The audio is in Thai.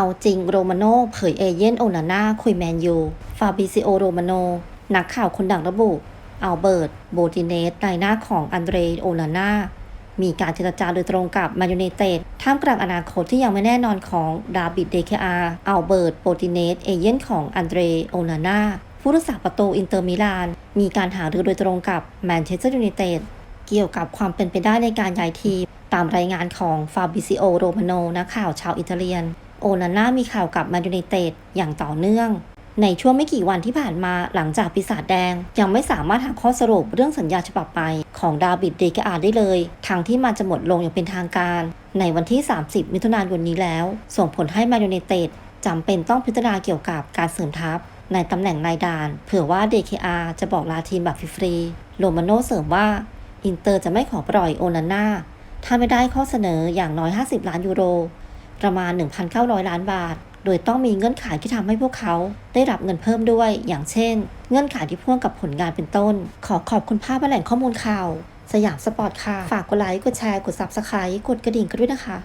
เอาจริงโรมาโน่เผยเอเย่นโอนาน่าคุยแมนยู ฟาบิซิโอโรมาโนนักข่าวคนดังระบุอัลเบิร์ต โบติเนสนายหน้าของอันเดรโอนาน่ามีการเจรจาโดยตรงกับแมนยูไนเต็ดท่ามกลางอนาคตที่ยังไม่แน่นอนของดาบิดเดเคอาอัลเบิร์ต โบติเนสเอเย่นของอันเดรโอนาน่าผู้รักษาประตูอินเตอร์มิลาน มีการหารือโดยตรงกับแมนเชสเตอร์ยูไนเต็ดเกี่ยวกับความเป็นไปได้ในการย้ายทีม ตามรายงานของฟาบิซิโอ โรมาโนนักข่าวชาวอิตาเลียน โอนาน่ามีข่าวกับมนยูไนเต็ดอย่างต่อเนื่อง ในช่วงไม่กี่วันที่ผ่านมาหลังจากปีศาจแดง ยังไม่สามารถหาข้อสรุปเรื่องสัญญาฉบับใหม่ของดาวิดเดกอาได้เลยทางที่มันจะหมดลงอย่างเป็นทางการ ในวันที่ 30 มิถุนายนนี้แล้ว ส่งผลให้มนยูไนเต็ดจำเป็นต้องพิจารณาเกี่ยวกับการเสริมทัพในตำแหน่งนายดาน เผื่อว่า DKR จะบอกลาทีมแบบฟรีๆโรมาโนเสริมว่า อินเตอร์จะไม่ขอปล่อยโอนาน่าถ้าไม่ได้ข้อเสนออย่างน้อย 50 ล้านยูโร ประมาณ 1,900 ล้านบาท โดยต้องมีเงื่อนไขที่ทำให้พวกเขา ได้รับเงินเพิ่มด้วย อย่างเช่น เงื่อนไขที่พ่วงกับผลงานเป็นต้น ขอขอบคุณภาพและแหล่งข้อมูลข่าว สยามสปอร์ตค่ะ ฝากกดไลค์ กดแชร์ กด Subscribe กดกระดิ่งกันด้วยนะคะ